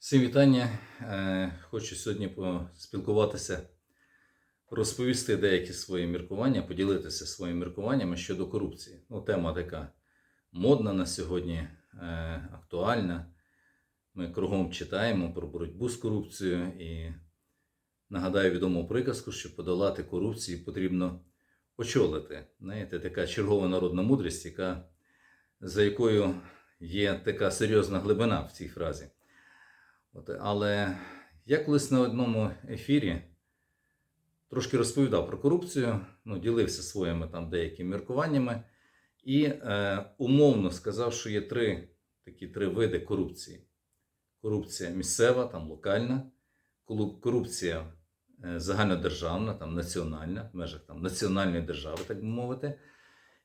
Всім вітання. Е, Хочу сьогодні поспілкуватися, розповісти деякі свої міркування, поділитися своїми міркуваннями щодо корупції. Ну, тема така модна на сьогодні, е, актуальна. Ми кругом читаємо про боротьбу з корупцією і нагадаю відому приказку, що подолати корупцію потрібно очолити. Знаєте, така чергова народна мудрість, яка, за якою є така серйозна глибина в цій фразі. От, але я колись на одному ефірі трошки розповідав про корупцію, ну, ділився своїми там деякими міркуваннями і е, умовно сказав, що є три такі три види корупції: корупція місцева, там локальна, корупція е, загальнодержавна, там національна, в межах там, національної держави, так би мовити,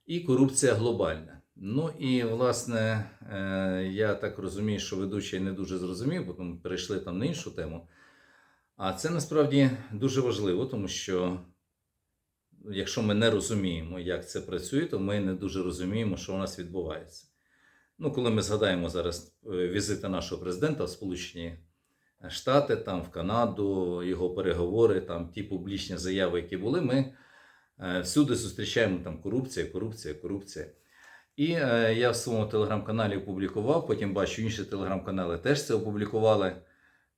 і корупція глобальна. Ну і власне, е, я так розумію, що ведучий не дуже зрозумів, бо тому перейшли там на іншу тему. А це насправді дуже важливо, тому що якщо ми не розуміємо, як це працює, то ми не дуже розуміємо, що у нас відбувається. Ну, коли ми згадаємо зараз е, візити нашого президента в Сполучені Штати, там в Канаду, його переговори, там ті публічні заяви, які були, ми е, всюди зустрічаємо там корупція, корупція, корупція. І е, я в своєму телеграм-каналі опублікував, потім бачу, інші телеграм-канали теж це опублікували.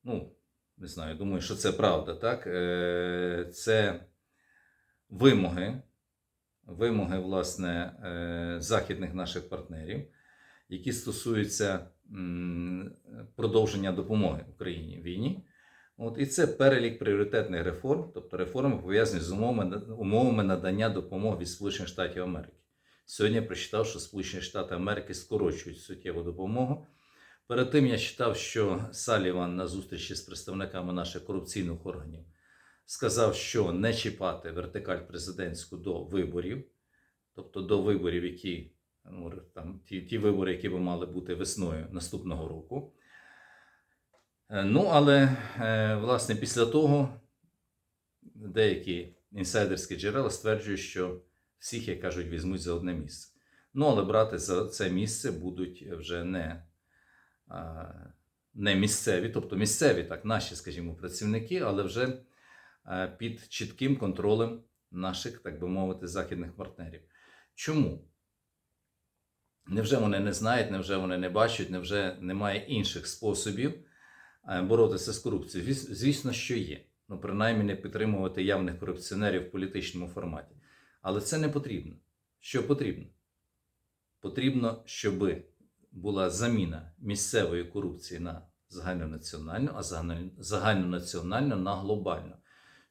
Ну, не знаю, думаю, що це правда, так? Е, це вимоги, вимоги, власне, е, західних наших партнерів, які стосуються м, продовження допомоги Україні в війні. От, і це перелік пріоритетних реформ, тобто реформи пов'язані з умовами, умовами надання допомоги від Сполучених Штатів Америки. Сьогодні я прочитав, що Сполучені Штати Америки скорочують суттєву допомогу. Перед тим я читав, що Саліван на зустрічі з представниками наших корупційних органів сказав, що не чіпати вертикаль президентську до виборів, тобто до виборів, які ну, там, ті, ті вибори, які би мали бути весною наступного року. Е, Ну, але е, власне після того деякі інсайдерські джерела стверджують, що всіх, як кажуть, візьмуть за одне місце. Ну, але брати за це місце будуть вже не, не місцеві, тобто місцеві, так, наші, скажімо, працівники, але вже під чітким контролем наших, так би мовити, західних партнерів. Чому? Невже вони не знають, невже вони не бачать, невже немає інших способів боротися з корупцією? Звісно, що є. Ну, принаймні не підтримувати явних корупціонерів в політичному форматі. Але це не потрібно. Що потрібно? Потрібно, щоб була заміна місцевої корупції на загальнонаціональну, а загальнонаціональну на глобальну.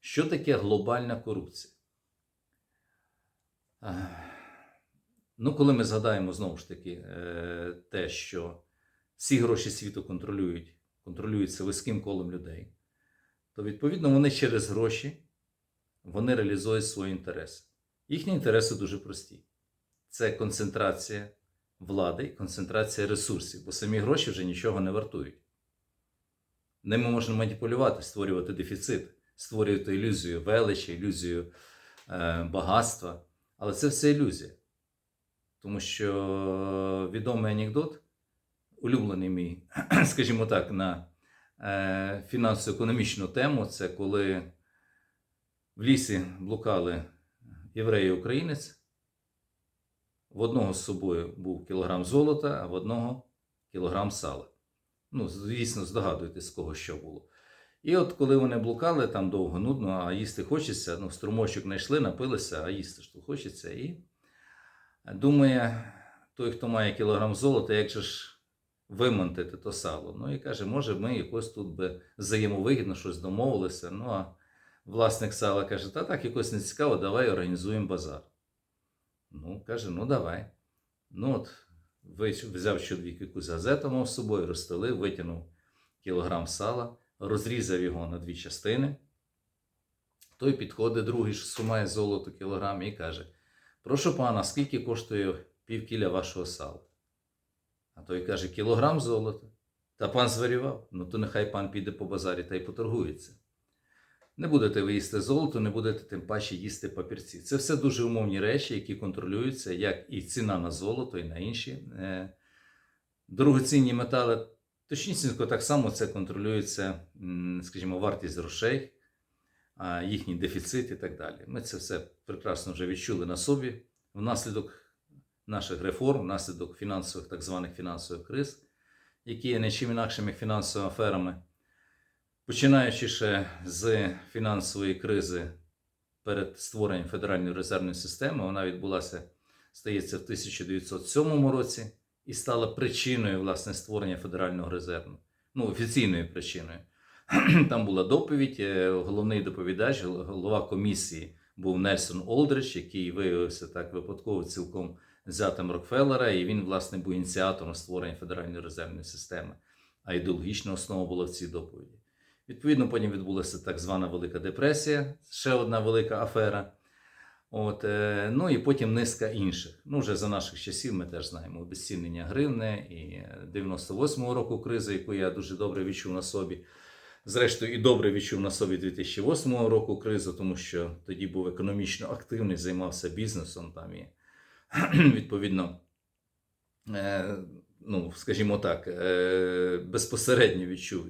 Що таке глобальна корупція? Ну, коли ми згадаємо знову ж таки е, те, що всі гроші світу контролюють, контролюються вузьким колом людей, то відповідно вони через гроші вони реалізують свої інтереси. Їхні інтереси дуже прості: це концентрація влади і концентрація ресурсів, бо самі гроші вже нічого не вартують. Ними можна маніпулювати, створювати дефіцит, створювати ілюзію величі, ілюзію е, багатства. Але це все ілюзія. Тому що відомий анекдот, улюблений мій, скажімо так, на е, фінансово-економічну тему, це коли в лісі блукали євреї і українець. В одного з собою був кілограм золота, а в одного кілограм сала. Ну, звісно, здогадуєтесь, з кого що було. І от коли вони блукали там довго, нудно, а їсти хочеться, ну, струмочок знайшли, напилися, а їсти ж то хочеться. І думає, той, хто має кілограм золота, як же ж вимонтити то сало. Ну і каже, може, ми якось тут би взаємовигідно щось домовилися. Ну а власник сала каже, та так якось не цікаво, давай організуємо базар. Ну, каже, ну давай. Ну от, взяв чоловік якусь газету мав з собою, розстелив, витягнув кілограм сала, розрізав його на дві частини. Той підходить, другий, що має золото кілограм, і каже: Прошу пана, скільки коштує пів кіля вашого сала? А той каже, кілограм золота. Та пан зварював. Ну то нехай пан піде по базарі та й поторгується. Не будете ви їсти золото, не будете тим паче їсти папірці. Це все дуже умовні речі, які контролюються, як і ціна на золото, і на інші е, дорогоцінні метали Точнісінько так само це контролюється, скажімо, вартість грошей, їхній дефіцит і так далі. Ми це все прекрасно вже відчули на собі внаслідок наших реформ, внаслідок фінансових, так званих фінансових криз, які є не чим інакшими фінансовими аферами. Починаючи ще з фінансової кризи перед створенням Федеральної резервної системи, вона відбулася, здається, в 1907 році і стала причиною власне створення Федерального резерву. Ну, офіційною причиною. Там була доповідь, е, головний доповідач, голова комісії був Нельсон Олдрич, який виявився так випадково цілком зятем Рокфеллера, і він, власне, був ініціатором створення Федеральної резервної системи. А ідеологічна основа була в цій доповіді. Відповідно, потім відбулася так звана Велика депресія, ще одна велика афера. От, е, ну і потім низка інших. Ну, вже за наших часів ми теж знаємо обезцінення гривни і 98-го року кризи, яку я дуже добре відчув на собі. Зрештою, і добре відчув на собі 2008 року кризу, тому що тоді був економічно активний, займався бізнесом там і відповідно, е, ну, скажімо так, е, безпосередньо відчув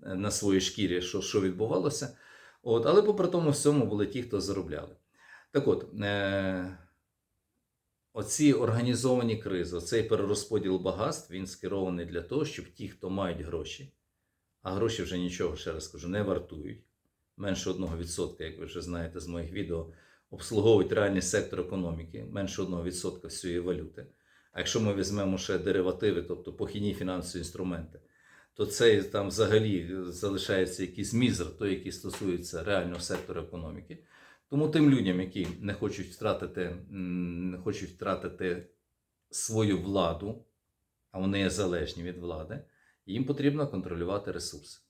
на своїй шкірі, що, що відбувалося. От, але попри тому всьому були ті, хто заробляли. Так от, е, оці організовані кризи, оцей перерозподіл багатств, він скерований для того, щоб ті, хто мають гроші, а гроші вже нічого, ще раз кажу, не вартують. Менше 1%, як ви вже знаєте з моїх відео, обслуговують реальний сектор економіки, менше 1% всієї валюти. А якщо ми візьмемо ще деривативи, тобто похідні фінансові інструменти, то це там взагалі залишається якийсь мізер, той, який стосується реального сектору економіки. Тому тим людям, які не хочуть втратити, не хочуть втратити свою владу, а вони є залежні від влади, їм потрібно контролювати ресурси.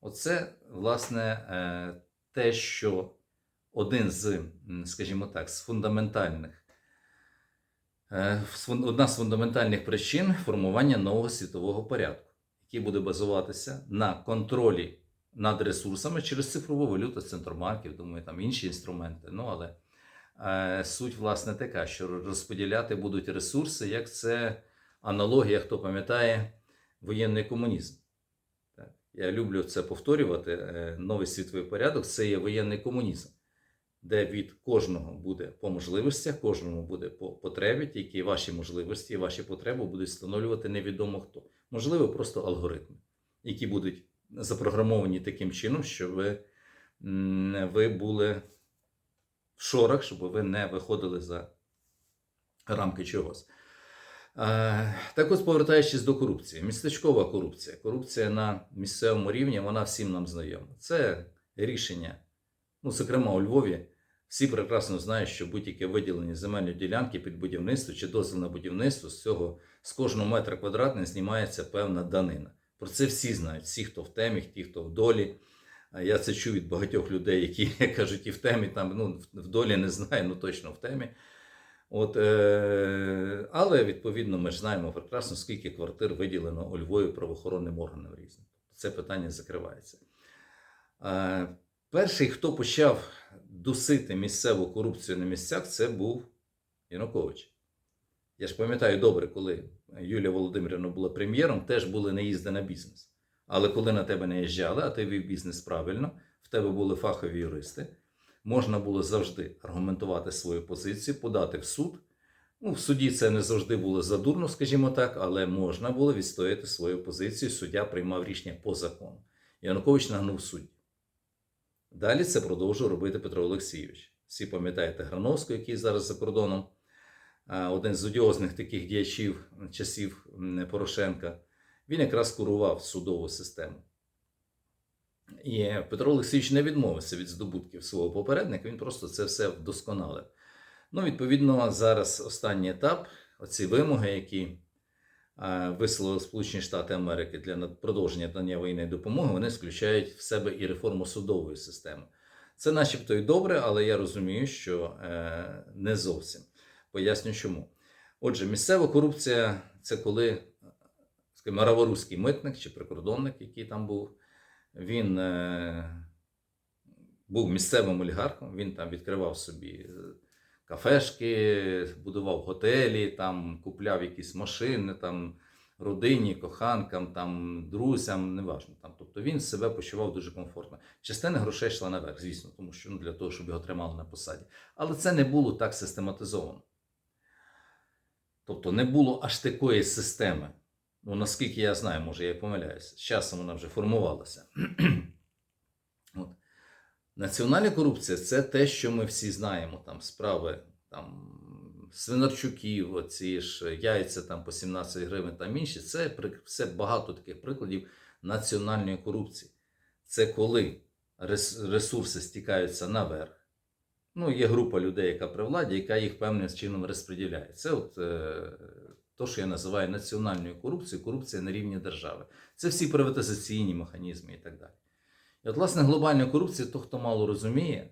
Оце, власне, е, те, що один з, скажімо так, з фундаментальних, е, одна з фундаментальних причин формування нового світового порядку, який буде базуватися на контролі над ресурсами через цифрову валюту центробанків, думаю, там інші інструменти. Ну, але е, суть, власне, така, що розподіляти будуть ресурси, як це аналогія, хто пам'ятає, воєнний комунізм. Так. Я люблю це повторювати. Е, Новий світовий порядок це є воєнний комунізм, де від кожного буде по можливостях, кожному буде по потребі, тільки ваші можливості і ваші потреби будуть встановлювати невідомо хто. Можливо, просто алгоритми, які будуть запрограмовані таким чином, щоб ви, ви були в шорах, щоб ви не виходили за рамки чогось. Е, Так ось повертаючись до корупції, містечкова корупція. Корупція на місцевому рівні, вона всім нам знайома. Це рішення, ну, зокрема, у Львові, всі прекрасно знають, що будь-яке виділення земельної ділянки під будівництво чи дозвіл на будівництво з цього з кожного метра квадратного знімається певна данина. Про це всі знають, всі, хто в темі, ті, хто в долі. Я це чую від багатьох людей, які кажуть, і в темі там ну, в долі не знаю, ну точно в темі. От, е, але відповідно ми ж знаємо прекрасно, скільки квартир виділено у Львові правоохоронним органам різним. Це питання закривається. Перший, хто почав дусити місцеву корупцію на місцях, це був Янукович. Я ж пам'ятаю добре, коли Юлія Володимирівна була прем'єром, теж були наїзди на бізнес. Але коли на тебе наїжджали, а ти вів бізнес правильно, в тебе були фахові юристи, можна було завжди аргументувати свою позицію, подати в суд. Ну, в суді це не завжди було задурно, скажімо так, але можна було відстояти свою позицію. Суддя приймав рішення по закону. Янукович нагнув судді. Далі це продовжував робити Петро Олексійович. Всі пам'ятаєте Грановського, який зараз за кордоном, один з одіозних таких діячів часів Порошенка. Він якраз курував судову систему. І Петро Олексійович не відмовився від здобутків свого попередника, він просто це все вдосконалив. Ну, відповідно, зараз останній етап, оці вимоги, які е, висловили Сполучені Штати Америки для продовження надання воєнної допомоги, вони включають в себе і реформу судової системи. Це начебто і добре, але я розумію, що е, не зовсім. Поясню чому. Отже, місцева корупція це коли скажімо, раворуський митник чи прикордонник, який там був, він е, був місцевим олігархом, він там відкривав собі е, кафешки, будував готелі, там купляв якісь машини, там родині, коханкам, там, друзям, неважно. Там. Тобто він себе почував дуже комфортно. Частина грошей йшла наверх, звісно, тому що ну, для того, щоб його тримали на посаді. Але це не було так систематизовано. Тобто не було аж такої системи. Ну, наскільки я знаю, може я і помиляюся. З часом вона вже формувалася. Національна корупція це те, що ми всі знаємо. Там справи там, свинарчуків, оці ж яйця там, по 17 гривень та інші. Це все багато таких прикладів національної корупції. Це коли ресурси стікаються наверх. Ну, є група людей, яка при владі, яка їх певним чином розподіляє. Це от е, то, що я називаю національною корупцією, корупція на рівні держави. Це всі приватизаційні механізми і так далі. І от, власне, глобальна корупція, то, хто мало розуміє,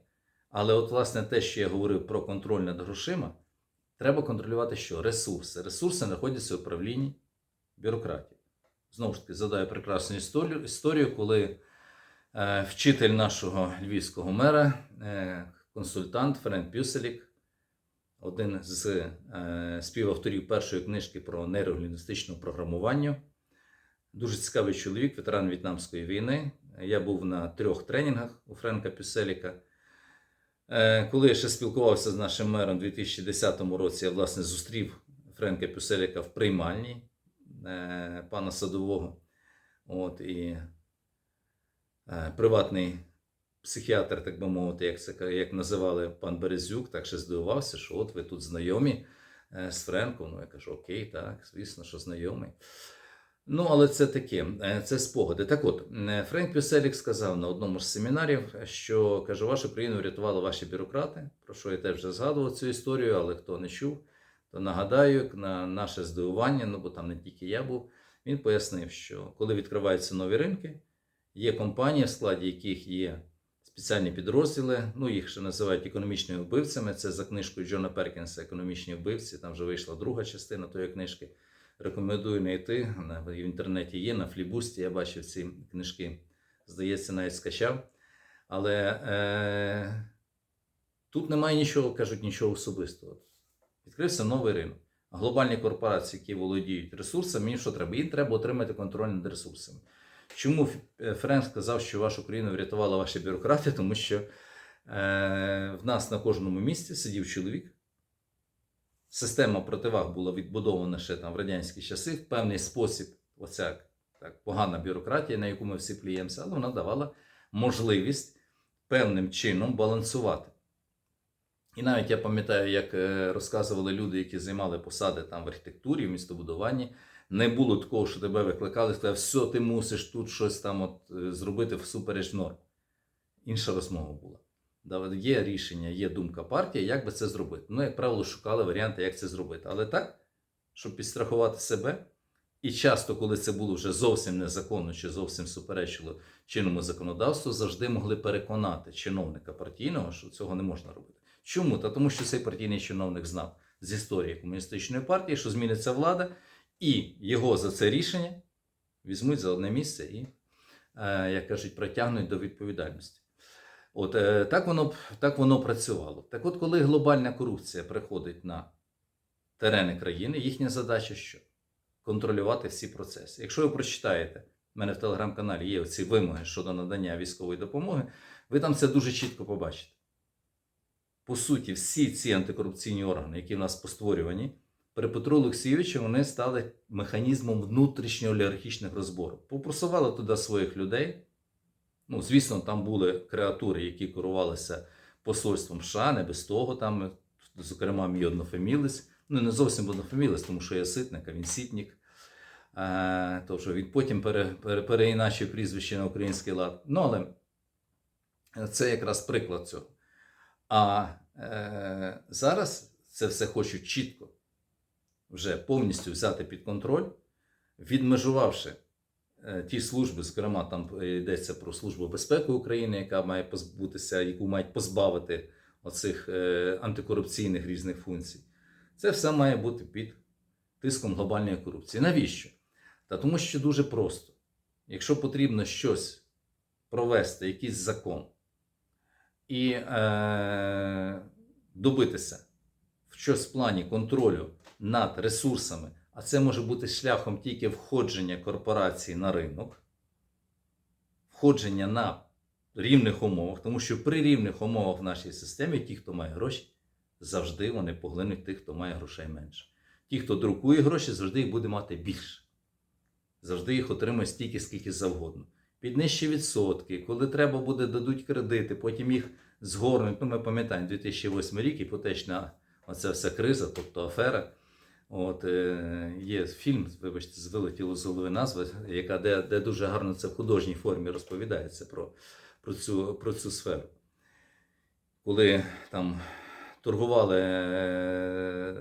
але от, власне, те, що я говорив про контроль над грошима, треба контролювати що? Ресурси. Ресурси знаходяться в управлінні бюрократії. Знову ж таки, задаю прекрасну історію, історію коли е, вчитель нашого львівського мера, е, консультант Френк Пюселік, один з е, співавторів першої книжки про нейролінгвістичне програмування. Дуже цікавий чоловік, ветеран В'єтнамської війни. Я був на трьох тренінгах у Френка Пюселіка. Е, Коли я ще спілкувався з нашим мером у 2010 році, я власне зустрів Френка Пюселіка в приймальні е, пана Садового. От, і е, приватний психіатр, так би мовити, як, це, як називали пан Березюк, так ще здивувався, що от ви тут знайомі з Френком. Ну, я кажу, окей, так, звісно, що знайомий. Ну, але це таке, е, це спогади. Так от, е, Френк Пюселік сказав на одному з семінарів, що каже, вашу країну врятували ваші бюрократи, про що я теж вже згадував цю історію, але хто не чув, то нагадаю, на наше здивування, ну бо там не тільки я був, він пояснив, що коли відкриваються нові ринки, є компанії, в складі яких є спеціальні підрозділи, ну їх ще називають економічними вбивцями. Це за книжкою Джона Перкінса Економічні вбивці. Там вже вийшла друга частина тої книжки. Рекомендую знайти. Вона в інтернеті є, на флібусті. Я бачив ці книжки. Здається, навіть скачав. Але е, тут немає нічого, кажуть, нічого особистого. Відкрився новий ринок. Глобальні корпорації, які володіють ресурсами, їм що треба? Їм треба отримати контроль над ресурсами. Чому Френк сказав, що вашу країну врятувала ваші бюрократи? Тому що е, в нас на кожному місці сидів чоловік. Система противаг була відбудована ще там в радянські часи в певний спосіб. Оця так, погана бюрократія, на яку ми всі плюємося, але вона давала можливість певним чином балансувати. І навіть я пам'ятаю, як е, розказували люди, які займали посади там в архітектурі, в містобудуванні, не було такого, що тебе викликали, сказали, все, ти мусиш тут щось там от, е, зробити всупереч норм. Інша розмова була. Є рішення, є думка партії, як би це зробити. Ну, як правило, шукали варіанти, як це зробити. Але так, щоб підстрахувати себе. І часто, коли це було вже зовсім незаконно чи зовсім суперечило чинному законодавству, завжди могли переконати чиновника партійного, що цього не можна робити. Чому? Та тому, що цей партійний чиновник знав з історії комуністичної партії, що зміниться влада, і його за це рішення візьмуть за одне місце і, е, як кажуть, притягнуть до відповідальності. От е, так воно, так воно працювало. Так от, коли глобальна корупція приходить на терени країни, їхня задача що? Контролювати всі процеси. Якщо ви прочитаєте, в мене в телеграм-каналі є ці вимоги щодо надання військової допомоги, ви там це дуже чітко побачите. По суті, всі ці антикорупційні органи, які в нас постворювані, при Петру Олексійовичу вони стали механізмом внутрішньо олігархічних розборів. Попросували туди своїх людей. Ну, звісно, там були креатури, які керувалися посольством США, не без того, там, зокрема, мій однофамілець. Ну, не зовсім однофамілець, тому що я ситник, а він сітник. Е, Тож він потім пере, пере, переіначив прізвище на український лад. Ну, але це якраз приклад цього. А е, зараз це все хочуть чітко вже повністю взяти під контроль, відмежувавши ті служби, зокрема, там йдеться про Службу безпеки України, яка має позбутися, яку мають позбавити оцих е, антикорупційних різних функцій. Це все має бути під тиском глобальної корупції. Навіщо? Та тому що дуже просто. Якщо потрібно щось провести, якийсь закон, і е, добитися в щось в плані контролю над ресурсами А це може бути шляхом тільки входження корпорації на ринок, входження на рівних умовах, тому що при рівних умовах в нашій системі ті, хто має гроші, завжди вони поглинуть тих, хто має грошей менше. Ті, хто друкує гроші, завжди їх буде мати більше. Завжди їх отримує стільки, скільки завгодно. Під нижчі відсотки, коли треба буде, дадуть кредити, потім їх згорнуть. Ну, ми пам'ятаємо 2008 рік, іпотечна оця вся криза, тобто афера. От, е, є фільм, вибачте, вилетіло з голови назва, яка, де, де дуже гарно це в художній формі розповідається про, про, цю, про цю сферу. Коли там торгували е,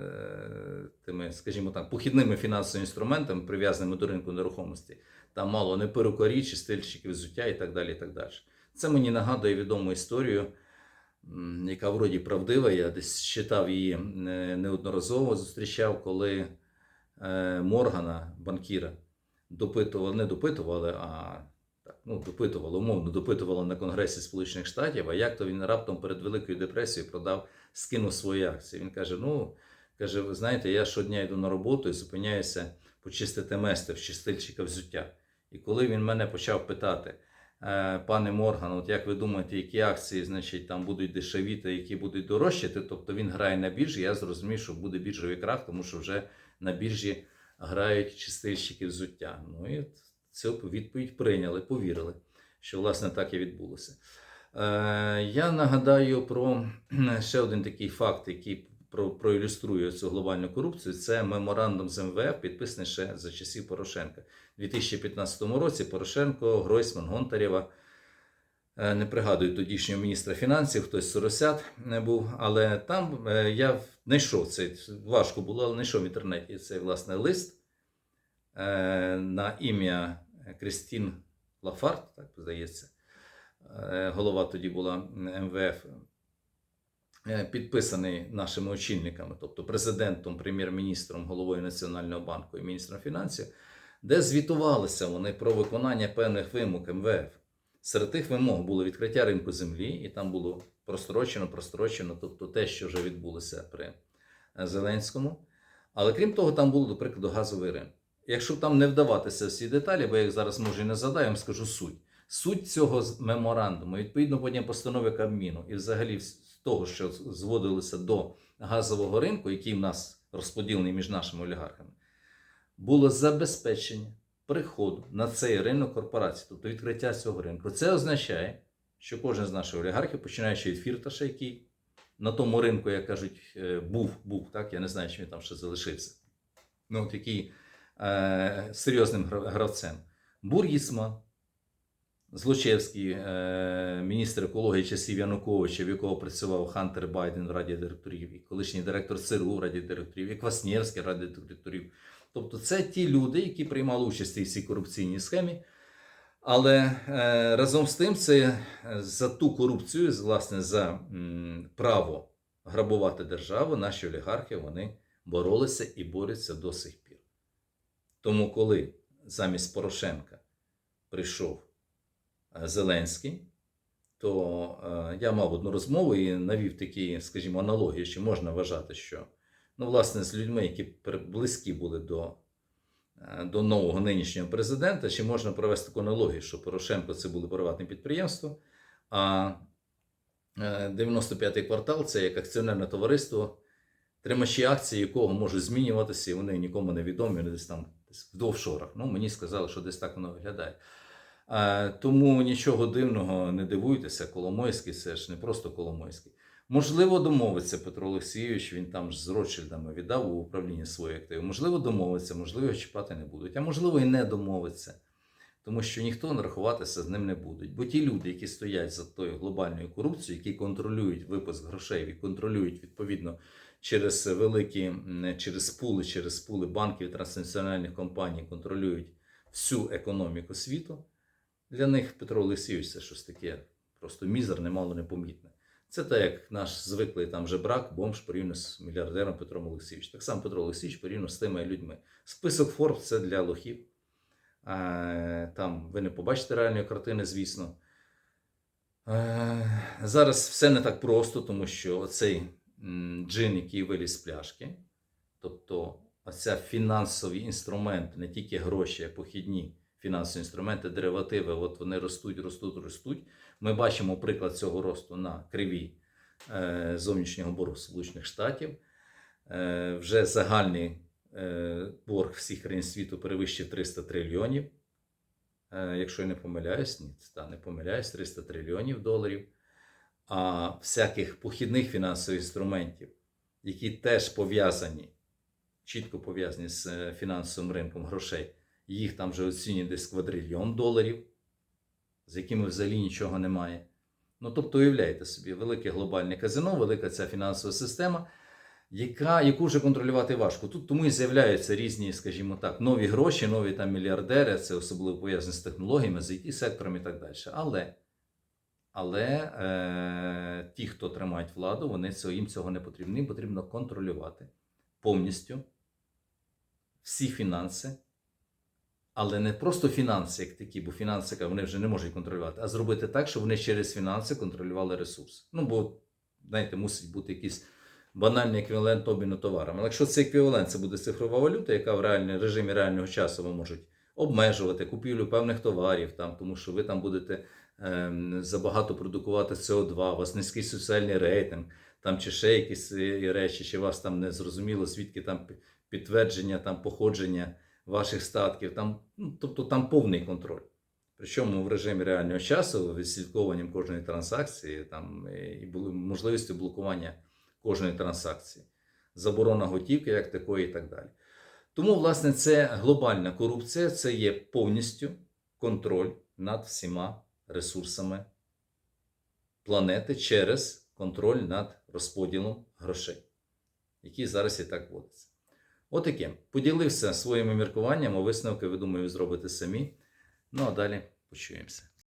тими, скажімо так, похідними фінансовими інструментами, прив'язаними до ринку нерухомості, там мало не перукарі, чи чистильщиків взуття і так далі. і так далі. Це мені нагадує відому історію, яка вроді правдива. Я десь читав її е, неодноразово, зустрічав, коли е, Моргана, банкіра, допитували, не допитували, а ну, допитували, умовно допитували на Конгресі Сполучених Штатів, а як то він раптом перед Великою депресією продав, скинув свої акції. Він каже: ну, каже, ви знаєте, я щодня йду на роботу і зупиняюся почистити мести в чистильщика взуття. І коли він мене почав питати, «Е, пане Морган, от як ви думаєте, які акції значить, там будуть дешевіти, які будуть дорожчати, тобто він грає на біржі, я зрозумів, що буде біржовий крах, тому що вже на біржі грають чистильщики взуття. Ну і цю відповідь прийняли, повірили, що власне так і відбулося. Е, я нагадаю про ще один такий факт, який проілюструє цю глобальну корупцію. Це меморандум з МВФ, підписаний ще за часів Порошенка. У 2015 році Порошенко, Гройсман, Гонтарєва. е, Не пригадую тодішнього міністра фінансів, хтось Соросят не був, але там е, я знайшов це, важко було, але знайшов в інтернеті цей власне лист е, на ім'я Крістін Лафарт, так здається, голова тоді була МВФ, підписаний нашими очільниками, тобто президентом, прем'єр-міністром, головою Національного банку і міністром фінансів, де звітувалися вони про виконання певних вимог МВФ. Серед тих вимог було відкриття ринку землі, і там було прострочено, прострочено, тобто те, що вже відбулося при е, Зеленському. Але крім того, там було, до прикладу, газовий ринок. Якщо там не вдаватися всі деталі, бо я їх зараз може і не задаю, я вам скажу суть. Суть цього меморандуму, відповідно потім постанови Кабміну, і взагалі того, що зводилося до газового ринку, який в нас розподілений між нашими олігархами, було забезпечення приходу на цей ринок корпорацій, тобто відкриття цього ринку. Це означає, що кожен з наших олігархів, починаючи від Фірташа, який на тому ринку, як кажуть, е, був, був, так, я не знаю, чи він там ще залишився. Ну, от який е, серйозним гравцем. Бургісман, Злочевський, е, міністр екології часів Януковича, в якого працював Хантер Байден в раді директорів, і колишній директор ЦРУ в раді директорів, і Кваснєвський в раді директорів. Тобто це ті люди, які приймали участь у цій корупційній схемі. Але е, разом з тим, це е, за ту корупцію, власне, за право грабувати державу, наші олігархи вони боролися і борються до сих пір. Тому, коли замість Порошенка прийшов Зеленський, то е, я мав одну розмову і навів такі, скажімо, аналогії, що можна вважати, що ну, власне, з людьми, які близькі були до, е, до нового нинішнього президента, чи можна провести таку аналогію, що Порошенко це були приватні підприємства, а е, 95-й квартал це як акціонерне товариство, тримачі акцій, якого можуть змінюватися, і вони нікому не відомі, десь там десь в офшорах. Ну, мені сказали, що десь так воно виглядає. Тому нічого дивного не дивуйтеся, Коломойський це ж не просто Коломойський. Можливо, домовиться Петро Олексійович, він там ж з Ротшильдами віддав у управління свої активи. Можливо, домовиться, можливо, його чіпати не будуть, а можливо, і не домовиться. Тому що ніхто нарахуватися з ним не буде. Бо ті люди, які стоять за тою глобальною корупцією, які контролюють випуск грошей, і контролюють відповідно через великі, через пули, через пули банків і транснаціональних компаній, контролюють всю економіку світу. Для них Петро Олексійович це щось таке просто мізерне, мало непомітне. Це так, як наш звиклий там жебрак, бомж порівняно з мільярдером Петром Олексійовичем. Так само Петро Олексійович порівняно з тими людьми. Список Forbes – це для лохів. Там ви не побачите реальної картини, звісно. Зараз все не так просто, тому що цей м, джин, який виліз з пляшки, тобто оця фінансові інструменти, не тільки гроші, а похідні фінансові інструменти, деривативи, от вони ростуть, ростуть, ростуть. Ми бачимо приклад цього росту на кривій е, зовнішнього боргу Сполучених Штатів. Е, вже загальний е, борг всіх країн світу перевищив 300 трильйонів. Якщо я не помиляюсь, ні, та не помиляюсь, 300 трильйонів доларів. А всяких похідних фінансових інструментів, які теж пов'язані, чітко пов'язані з фінансовим ринком грошей, їх там вже оцінюють десь квадрильйон доларів, з якими взагалі нічого немає. Ну, тобто, уявляєте собі, велике глобальне казино, велика ця фінансова система, яка, яку вже контролювати важко. Тут тому і з'являються різні, скажімо так, нові гроші, нові там мільярдери, це особливо пов'язано з технологіями, з it сектором і так далі. Але, але е, ті, хто тримають владу, вони їм цього не потрібно. Їм потрібно контролювати повністю всі фінанси. Але не просто фінанси, як такі, бо фінанси вони вже не можуть контролювати, а зробити так, щоб вони через фінанси контролювали ресурси. Ну, бо, знаєте, мусить бути якийсь банальний еквівалент обміну товарами. Але якщо цей еквівалент це буде цифрова валюта, яка в реальному режимі реального часу ви можуть обмежувати купівлю певних товарів, там, тому що ви там будете ем, забагато продукувати СО2, у вас низький соціальний рейтинг, там чи ще якісь е, речі, чи вас там не зрозуміло, звідки там підтвердження там походження ваших статків, там, ну, тобто там повний контроль. Причому в режимі реального часу, відслідковуванням кожної транзакції, там е, і можливістю блокування кожної транзакції, заборона готівки як такої, і так далі. Тому, власне, це глобальна корупція, це є повністю контроль над всіма ресурсами планети через контроль над розподілом грошей, який зараз і так вводиться. Отаке. Поділився своїми міркуваннями, висновки, ви думаю, зробите самі. Ну а далі почуємося.